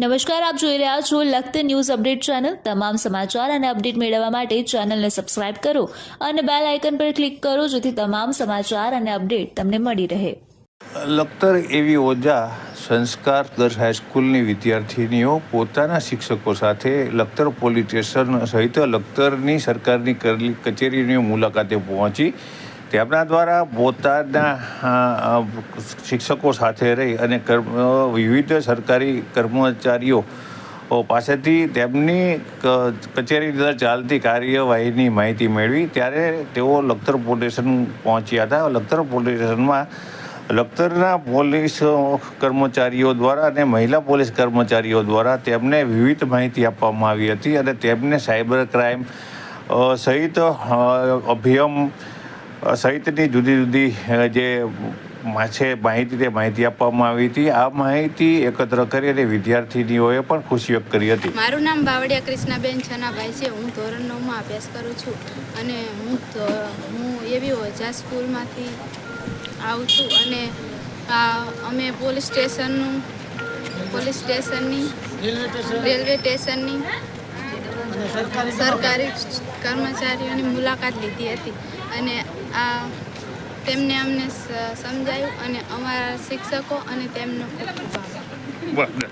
નમસ્કાર, આપ જોઈ રહ્યા છો લખત ન્યૂઝ અપડેટ ચેનલ. તમામ સમાચાર અને અપડેટ મેળવવા માટે ચેનલને સબસ્ક્રાઇબ કરો અને બેલ આઇકન પર ક્લિક કરો જેથી તમામ સમાચાર અને અપડેટ તમને મળી રહે. લખતર એવી ઓજા સંસ્કાર દર હાઈસ્કૂલની વિદ્યાર્થીનીઓ પોતાના શિક્ષકો સાથે લખતર પોલીસ સ્ટેશન સહિત લખતરની સરકારની કરેલી કચેરીની મુલાકાતે પહોંચી તેમના દ્વારા પોતાના શિક્ષકો સાથે રહી અને વિવિધ સરકારી કર્મચારીઓ પાસેથી તેમની કચેરી દ્વારા ચાલતી કાર્યવાહીની માહિતી મેળવી. ત્યારે તેઓ લખતર પોલીસન પહોંચ્યા હતા. લખતર પોલીસ સ્ટેશનમાં લખતરના પોલીસ કર્મચારીઓ દ્વારા અને મહિલા પોલીસ કર્મચારીઓ દ્વારા તેમને વિવિધ માહિતી આપવામાં આવી હતી અને તેમને સાયબર ક્રાઇમ સહિત અભિયમ સહિતની જુદી જુદી જે છે માહિતી તે માહિતી આપવામાં આવી હતી. આ માહિતી એકત્ર કરી અને વિદ્યાર્થીનીઓએ પણ ખુશી વ્યક્ત કરી હતી. મારું નામ બાવળિયા કૃષ્ણાબેન છનાભાઈ છે, હું ધોરણ નવમાં અભ્યાસ કરું છું અને હું હું એવી ઓજા સ્કૂલમાંથી આવું છું અને અમે પોલીસ સ્ટેશનનું, પોલીસ સ્ટેશનની, રેલવે સ્ટેશનની સરકારી કર્મચારીઓની મુલાકાત લીધી હતી. અને આ તેમને અમને સમજાયું અને અમારા શિક્ષકો અને તેમનો ખૂબ ખૂબ આભાર.